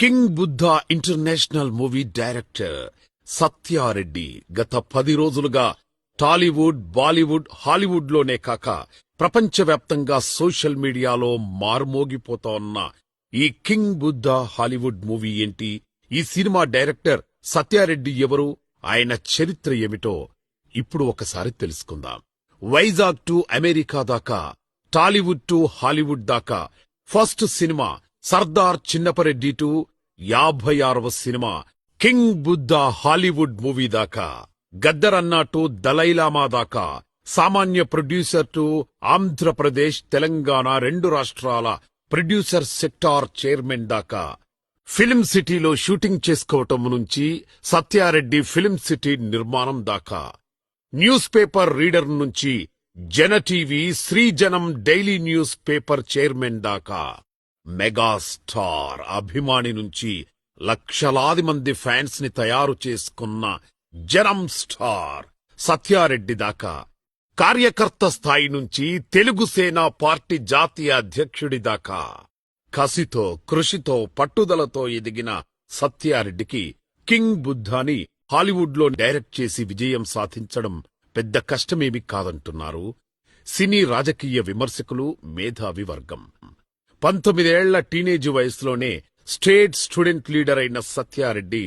King Buddha international movie director Satyareddy గత పది రోజులుగా టాలీవుడ్ బాలీవుడ్ హాలీవుడ్లోనే కాక ప్రపంచవ్యాప్తంగా సోషల్ మీడియాలో మారుమోగిపోతోన్న ఈ కింగ్ బుద్ధ హాలీవుడ్ మూవీ ఏంటి? ఈ సినిమా డైరెక్టర్ సత్యారెడ్డి ఎవరు? ఆయన చరిత్ర ఏమిటో ఇప్పుడు ఒకసారి తెలుసుకుందాం. వైజాగ్ టు అమెరికా దాకా టాలీవుడ్ టు హాలీవుడ్ దాకా first cinema Sardar Chinnapareddy to యాభై ఆరవ cinema king Buddha Hollywood movie దాకా గద్దరన్న టు దలైలామా దాకా సామాన్య ప్రొడ్యూసర్ టు ఆంధ్రప్రదేశ్ తెలంగాణ రెండు రాష్ట్రాల ప్రొడ్యూసర్ సెక్టార్ చైర్మన్ దాకా. ఫిలిం సిటీలో షూటింగ్ చేసుకోవటం నుంచి సత్యారెడ్డి ఫిలిం సిటీ నిర్మాణం దాకా. న్యూస్ పేపర్ రీడర్ నుంచి Jana TV Srijanam daily news paper chairman దాకా. మెగాస్టార్ అభిమాని నుంచి లక్షలాది మంది ఫ్యాన్స్ని తయారు చేసుకున్న జనం స్టార్ సత్యారెడ్డి దాకా. కార్యకర్త స్థాయి నుంచి తెలుగు సేనా పార్టీ జాతీయ అధ్యక్షుడి దాకా. కసితో కృషితో పట్టుదలతో ఎదిగిన సత్యారెడ్డికి కింగ్ బుద్ధాని హాలీవుడ్లో డైరెక్ట్ చేసి విజయం సాధించడం పెద్ద కష్టమేమీ కాదంటున్నారు. సినీ రాజకీయ విమర్శకులు మేధావి వర్గం. పంతొమ్మిదేళ్ళ టీనేజ్ వయసులోనే స్టేట్ స్టూడెంట్ లీడర్ అయిన సత్యారెడ్డి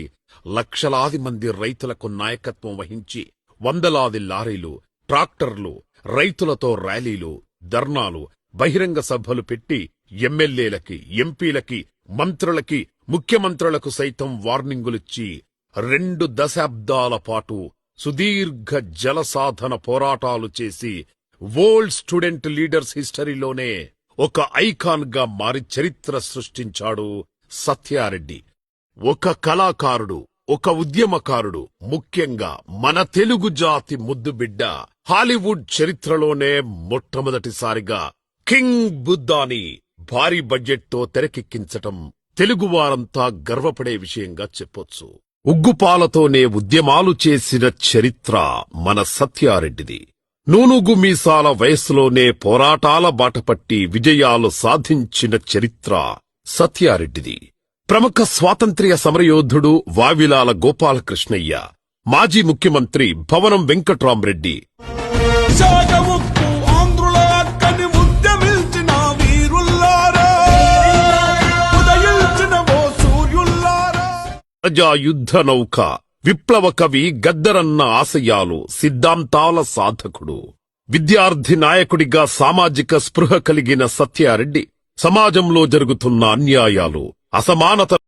లక్షలాది మంది రైతులకు నాయకత్వం వహించి వందలాది లారీలు ట్రాక్టర్లు రైతులతో ర్యాలీలు ధర్నాలు బహిరంగ సభలు పెట్టి ఎమ్మెల్యేలకి ఎంపీలకి మంత్రులకి ముఖ్యమంత్రులకు సైతం వార్నింగులిచ్చి రెండు దశాబ్దాల పాటు సుదీర్ఘ జలసాధన పోరాటాలు చేసి వరల్డ్ స్టూడెంట్ లీడర్స్ హిస్టరీలోనే ఒక ఐకాన్గా మారి చరిత్ర సృష్టించాడు సత్యారెడ్డి. ఒక కళాకారుడు ఒక ఉద్యమకారుడు ముఖ్యంగా మన తెలుగు జాతి ముద్దుబిడ్డ హాలీవుడ్ చరిత్రలోనే మొట్టమొదటిసారిగా కింగ్ బుద్ధాని భారీ బడ్జెట్తో తెరకెక్కించటం తెలుగువారంతా గర్వపడే విషయంగా చెప్పొచ్చు. ఉగ్గుపాలతోనే ఉద్యమాలు చేసిన చరిత్ర మన సత్యారెడ్డిది. నూనుగు మీసాల వయస్సులోనే పోరాటాల బాటపట్టి విజయాలు సాధించిన చరిత్ర సత్యారెడ్డిది. ప్రముఖ స్వాతంత్ర్య సమరయోధుడు వావిలాల గోపాలకృష్ణయ్య మాజీ ముఖ్యమంత్రి భవనం వెంకట్రామరెడ్డి ప్రజాయుద్ధ నౌక విప్లవ కవి గద్దరన్న ఆశయాలు సిద్ధాంతాల సాధకుడు. విద్యార్థి నాయకుడిగా సామాజిక స్పృహ కలిగిన సత్యారెడ్డి. సమాజంలో జరుగుతున్న అన్యాయాలు అసమానత